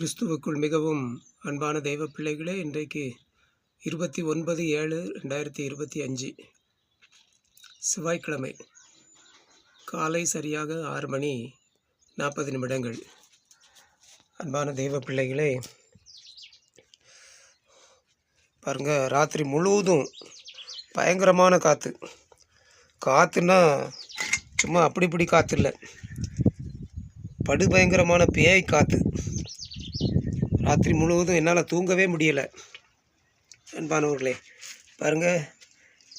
கிறிஸ்துவுக்குள் மிகவும் அன்பான தெய்வ பிள்ளைகளே இன்றைக்கு இருபத்தி ஒன்பது ஏழு ரெண்டாயிரத்தி இருபத்தி அஞ்சு செவ்வாய்க்கிழமை காலை சரியாக ஆறு மணி நாற்பது நிமிடங்கள். அன்பான தெய்வ பிள்ளைகளே பாருங்க ராத்திரி முழுவதும் பயங்கரமான காற்று காற்றுன்னா சும்மா அப்படி இப்படி காற்று இல்லை. படு பயங்கரமான பேய் காற்று ராத்திரி முழுவதும் என்னால் தூங்கவே முடியலை. அன்பானவர்களே பாருங்கள்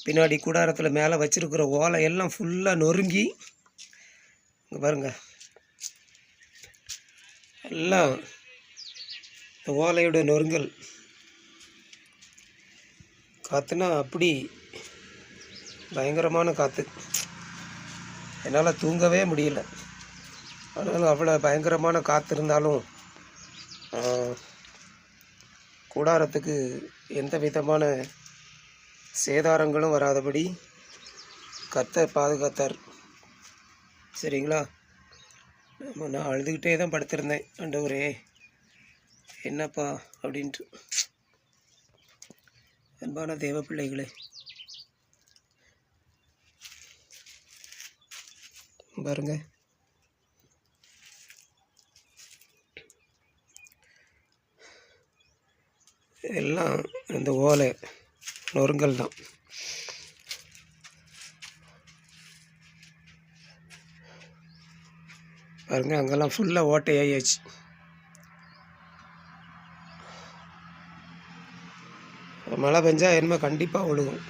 பின்னாடி கூடாரத்தில் மேலே வச்சுருக்கிற ஓலை எல்லாம் ஃபுல்லாக நொறுங்கி இங்கே பாருங்கள் எல்லாம் இந்த ஓலையோட நொறுங்கல். காற்றுனா அப்படி பயங்கரமான காற்று என்னால் தூங்கவே முடியல. ஆனாலும் அவ்வளோ பயங்கரமான காற்று இருந்தாலும் கூடாரத்துக்கு எந்த விதமான சேதாரங்களும் வராதபடி கர்த்தர் பாதுகாத்தார். சரிங்களா? நம்ம நான் அழுதுகிட்டே தான் படுத்திருந்தேன். ஆண்டவரே என்னப்பா அப்படின்ட்டு. அன்பான தேவ பிள்ளைகளே பாருங்கள் எல்லாம் இந்த ஓலை நொறுங்கல் தான். பாருங்க அங்கெல்லாம் ஃபுல்லாக ஓட்டையாகியாச்சு மழை பெஞ்சா என்னமோ கண்டிப்பாக ஒழுகும்.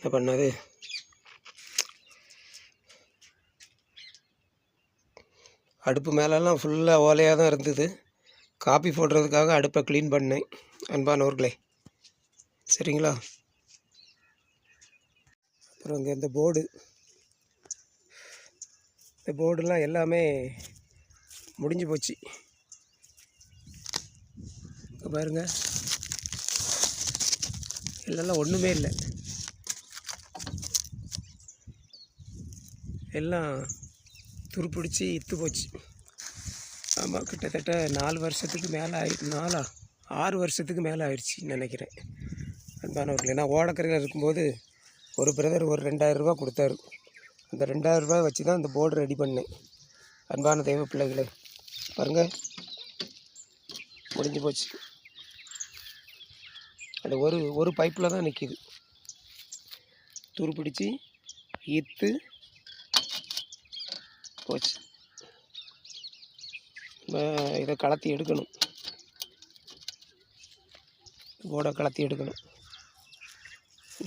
என்ன பண்ணது? அடுப்பு மேலெல்லாம் ஃபுல்லாக ஓலையாக தான் இருந்தது. காப்பி போடுறதுக்காக அடுப்பை க்ளீன் பண்ணேன் அன்பானவர்களே சரிங்களா? அப்புறம் இங்கே இந்த போர்டு இந்த போர்டுலாம் எல்லாமே முடிஞ்சு போச்சு. பாருங்கள் பாருங்க. இல்லைல்லாம் ஒன்றுமே இல்லை. எல்லாம் துருப்பிடிச்சி இத்து போச்சு. ஆமாம் கிட்டத்தட்ட நாலு வருஷத்துக்கு மேலே ஆயி நாலா ஆறு வருஷத்துக்கு மேலே ஆயிடுச்சின்னு நினைக்கிறேன். அன்பானவர்கள் ஏன்னா ஓடக்கரையில் இருக்கும்போது ஒரு பிரதர் ஒரு ரெண்டாயிரம் கொடுத்தாரு. அந்த ரெண்டாயிரம் ரூபாய் வச்சு தான் அந்த போர்டு ரெடி பண்ணேன். அன்பான தெய்வ பிள்ளைகளை பாருங்கள் முடிஞ்சு போச்சு. அது ஒரு ஒரு பைப்பில் தான் நிற்கிது துருப்பிடிச்சி ஈத்து போச்சு. இதை கலத்தி எடுக்கணும். போர்டை கலத்தி எடுக்கணும்.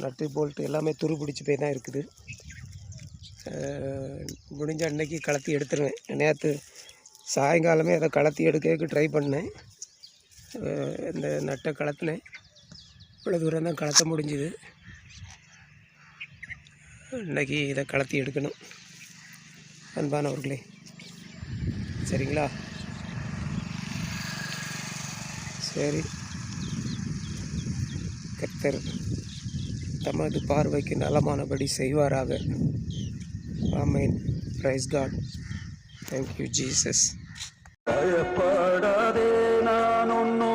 நட்டு போல்ட்டு எல்லாமே துரு பிடிச்சி போய் தான் இருக்குது. முடிஞ்ச அன்னைக்கு கலத்தி எடுத்துருவேன். நேற்று சாயங்காலமே அதை கலத்தி எடுக்கிறதுக்கு ட்ரை பண்ணேன். இந்த நட்டை கலத்தினேன். இவ்வளோ தூரம் தான் கலத்த முடிஞ்சுது. இன்றைக்கி இதை கலத்தி எடுக்கணும். அன்பானவர்களே. சரிங்களா? சரி. கர்த்தர் தமது பார்வைக்கு நலமானபடி செய்வாராக. ஆமேன். Praise God thank you Jesus பயப்படாதே நான் ஒன்னும்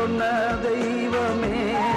சொன்ன தெய்வமே.